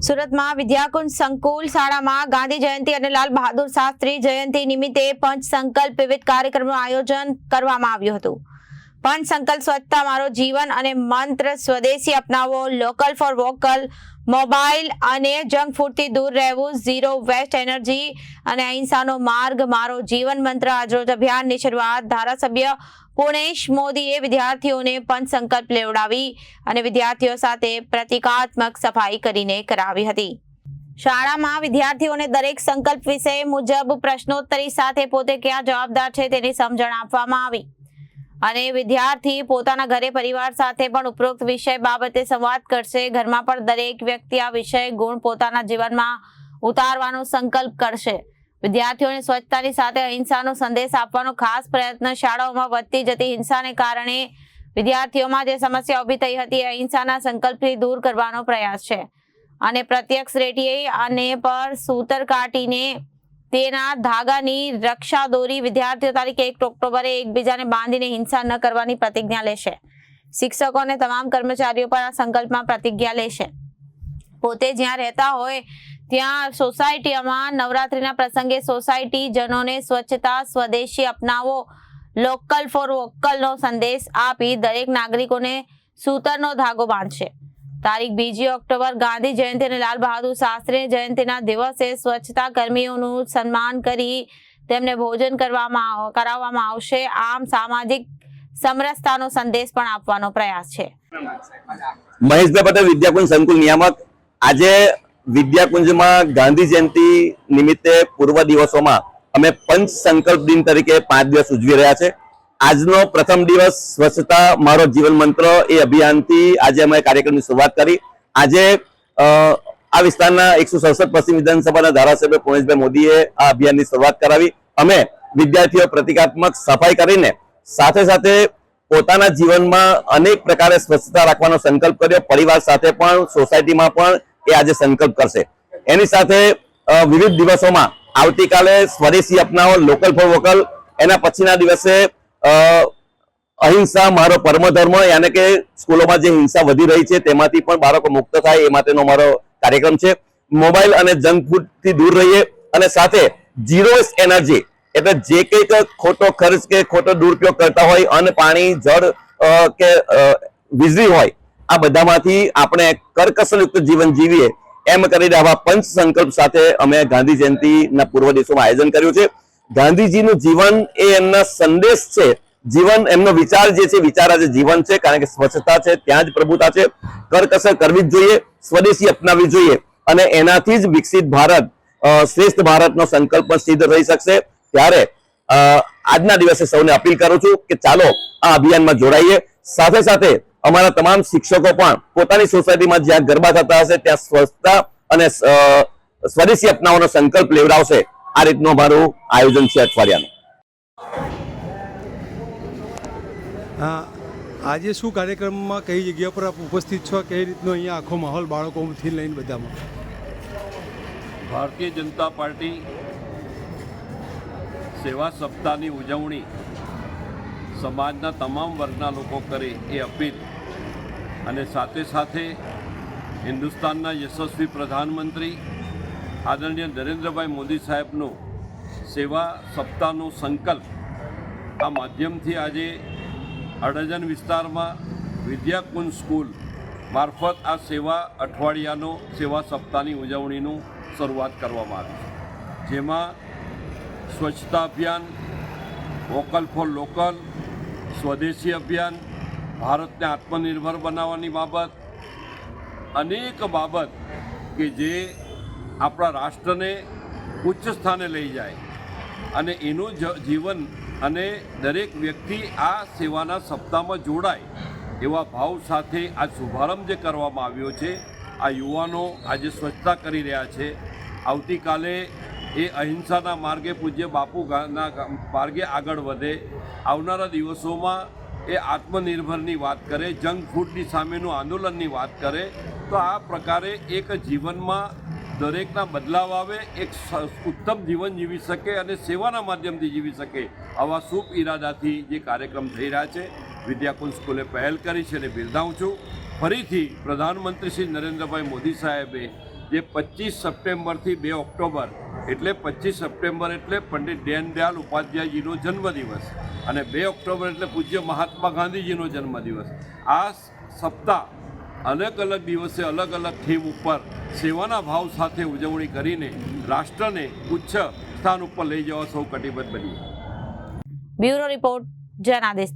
સુરતમાં વિદ્યાકુંજ સંકુલ શાળામાં ગાંધી જયંતિ અને લાલ બહાદુર શાસ્ત્રી જયંતિ નિમિત્તે પંચ સંકલ્પ વિવિધ કાર્યક્રમનું આયોજન કરવામાં આવ્યું હતું. પંચ સંકલ્પ સ્વચ્છતા, મારો જીવન અને મંત્ર સ્વદેશી અપનાવો લોકલ ફોર વોકલ મોબાઈલ અને જંક ફૂડથી દૂર રહેવું, ઝીરો વેસ્ટ એનર્જી અને અહિંસાનો માર્ગ, મારો જીવન મંત્ર. આજરોજ અભિયાનની શરૂઆત ધારાસભ્ય પુણેશ મોદીએ વિદ્યાર્થીઓને પંચ સંકલ્પ લેવડાવી અને વિદ્યાર્થીઓ સાથે પ્રતિકાત્મક સફાઈ કરીને કરાવી હતી. શાળામાં વિદ્યાર્થીઓને દરેક સંકલ્પ વિષય મુજબ પ્રશ્નોત્તરી સાથે પોતે ક્યાં જવાબદાર છે તેની સમજણ આપવામાં આવી. અને વિદ્યાર્થી પોતાના ઘરે પરિવાર સાથે પણ ઉપરોક્ત વિષય બાબતે સંવાદ કરશે. ઘરમાં પણ દરેક વ્યક્તિ આ વિષય ગુણ પોતાના જીવનમાં ઉતારવાનો સંકલ્પ કરશે. વિદ્યાર્થીઓને સ્વચ્છતાની સાથે અહિંસાનો સંદેશ આપવાનો ખાસ પ્રયત્ન શાળાઓમાં વધતી જતી હિંસાને કારણે વિદ્યાર્થીઓમાં જે સમસ્યા ઊભી થઈ હતી અહિંસાના સંકલ્પથી દૂર કરવાનો પ્રયાસ છે. અને પ્રત્યક્ષ રેટીએ આને પર સૂતર કાઢીને તેના ધાગાની રક્ષા દોરી વિદ્યાર્થીઓ તારીખ એક ઓક્ટોબરે એકબીજાને બાંધીને હિંસા ન કરવાની પ્રતિજ્ઞા લેશે. શિક્ષકો અને તમામ કર્મચારીઓ પણ આ સંકલ્પમાં પ્રતિજ્ઞા લેશે. પોતે જ્યાં રહેતા હોય ત્યાં સોસાયટીમાં નવરાત્રિના પ્રસંગે સોસાયટી જનોને સ્વચ્છતા સ્વદેશી અપનાવો, લોકલ ફોર વોકલનો સંદેશ આપી દરેક નાગરિકોને સૂતરનો ધાગો બાંધશે. તારીખ બીજી ઓક્ટોબર, ગાંધી જયંતિ અને લાલ બહાદુર શાસ્ત્રી જયંતિના દિવસે સ્વચ્છતા કર્મીઓનું સન્માન કરી તેમને ભોજન કરવામાં કરાવવામાં આવશે. આમ સામાજિક સમરસતાનો સંદેશ પણ આપવાનો પ્રયાસ છે. મહેશભાઈ પટેલ, વિદ્યાકુંજ સંકુલ નિયામક. આજે વિદ્યાકુંજમાં ગાંધી જયંતિ નિમિત્તે પૂર્વ દિવસોમાં અમે પંચ સંકલ્પ દિન તરીકે પાંચ દિવસ ઉજવી રહ્યા છે. આજનો પ્રથમ દિવસ સ્વચ્છતા મારો જીવન મંત્ર એ અભિયાનથી આજે અમે કાર્યક્રમની શરૂઆત કરી. આજે આ વિસ્તારના એકસો સડસઠ પશ્ચિમ વિધાનસભાના ધારાસભ્ય પુણેશભાઈ મોદીએ આ અભિયાનની શરૂઆત કરાવી. અમે વિદ્યાર્થીઓ પ્રતિકાત્મક સફાઈ કરીને સાથે સાથે પોતાના જીવનમાં અનેક પ્રકારે સ્વચ્છતા રાખવાનો સંકલ્પ કર્યો. પરિવાર સાથે પણ, સોસાયટીમાં પણ એ આજે સંકલ્પ કરશે. એની સાથે વિવિધ દિવસોમાં આવતીકાલે સ્વદેશી અપનાવો, લોકલ ફોર વોકલ. એના પછીના દિવસે અહિંસા મારો પરમ ધર્મ યાને કે સ્કૂલોમાં જે હિંસા વધી રહી છે, તેમાંથી પણ બાળકો મુક્ત થાય, એ માટેનો મારો કાર્યક્રમ છે. મોબાઈલ અને જંક ફૂડથી દૂર રહીએ અને સાથે ઝીરો એનર્જી, એટલે જે કંઈક ખોટો ખર્ચ કે ખોટો દુરુપયોગ કરતા હોય, અન્ન, પાણી, જળ કે વીજળી હોય, આ બધામાંથી આપણે કરકસરયુક્ત જીવન જીવીએ. એમ કરીને આવા પંચ સંકલ્પ સાથે અમે ગાંધી જયંતિના પૂર્વ દિવસોમાં આયોજન કર્યું છે. ગાંધીજીનું જીવન એ એમના સંદેશ છે. જીવન, એમનો વિચાર જે છે, વિચાર આજે જીવન છે, કારણ કે સ્વચ્છતા છે, ત્યાં જ પ્રભુતા છે. કરકસર કરવી જ જોઈએ, સ્વદેશી અપનાવવી જોઈએ અને એનાથી જ વિકસિત ભારત શ્રેષ્ઠ ભારતનો સંકલ્પ સિદ્ધ થઈ શકશે. ત્યારે આજના દિવસે સૌને અપીલ કરું છું કે ચાલો આ અભિયાનમાં જોડાઈએ. સાથે સાથે અમારા તમામ શિક્ષકો પણ પોતાની સોસાયટીમાં જ્યાં ગરબા થતા હશે, ત્યાં સ્વચ્છતા અને સ્વદેશી અપનાવવાનો સંકલ્પ લેવડાવશે. આ રીતનું અમારું આયોજન છે અઠવાડિયાનું. હા આજે શું કાર્યક્રમમાં કઈ જગ્યા પર આપ ઉપસ્થિત છો? કઈ રીતનો અહીંયા આખો માહોલ બાળકોથી લઈને બધામાં? ભારતીય જનતા પાર્ટી સેવા સપ્તાહની ઉજવણી સમાજના તમામ વર્ગના લોકો કરે એ અપીલ અને સાથે સાથે હિન્દુસ્તાનના યશસ્વી પ્રધાનમંત્રી આદરણીય નરેન્દ્રભાઈ મોદી સાહેબનો સેવા સપ્તાહનો સંકલ્પ આ માધ્યમથી આજે અડજન વિસ્તારમાં વિદ્યાકુંજ સ્કૂલ મારફત આ સેવા અઠવાડિયાનો સેવા સપ્તાહની ઉજવણીનું શરૂઆત કરવામાં આવી છે. જેમાં સ્વચ્છતા અભિયાન, વોકલ ફોર લોકલ, સ્વદેશી અભિયાન, ભારતને આત્મનિર્ભર બનાવવાની બાબત, અનેક બાબત કે જે આપણા રાષ્ટ્રને ઉચ્ચ સ્થાને લઈ જાય અને એનું જીવન અને દરેક વ્યક્તિ આ સેવાના સપ્તાહમાં જોડાય એવા ભાવ સાથે આ શુભારંભ જે કરવામાં આવ્યો છે, આ યુવાનો આજે સ્વચ્છતા કરી રહ્યા છે. આવતીકાલે એ અહિંસાના માર્ગે પૂજ્ય બાપુ ગાના માર્ગે આગળ વધે. આવનારા દિવસોમાં એ આત્મનિર્ભરની વાત કરે, જંક ફૂડની સામેનું આંદોલનની વાત કરે. તો આ પ્રકારે એક જીવનમાં દરેકના બદલાવ આવે, એક ઉત્તમ જીવન જીવી શકે અને સેવાના માધ્યમથી જીવી શકે આવા શુભ ઈરાદાથી જે કાર્યક્રમ થઈ રહ્યા છે. વિદ્યાકુંજ સ્કૂલે પહેલ કરી છે અને બિરદાવું છું. ફરીથી પ્રધાનમંત્રી શ્રી નરેન્દ્રભાઈ મોદી સાહેબે જે પચીસ સપ્ટેમ્બરથી બે ઓક્ટોબર એટલે પચીસ સપ્ટેમ્બર એટલે પંડિત દીનદયાલ ઉપાધ્યાયજીનો જન્મદિવસ અને બે ઓક્ટોબર એટલે પૂજ્ય મહાત્મા ગાંધીજીનો જન્મદિવસ. આ સપ્તાહ અલગ અલગ દિવસે અલગ અલગ થીમ ઉપર સેવાના ભાવ સાથે ઉજવણી કરીને રાષ્ટ્રને ઉચ્ચ સ્થાન ઉપર લઈ જવા સૌ કટિબદ્ધ બનીએ બ્યુરો રિપોર્ટ જનાદેશ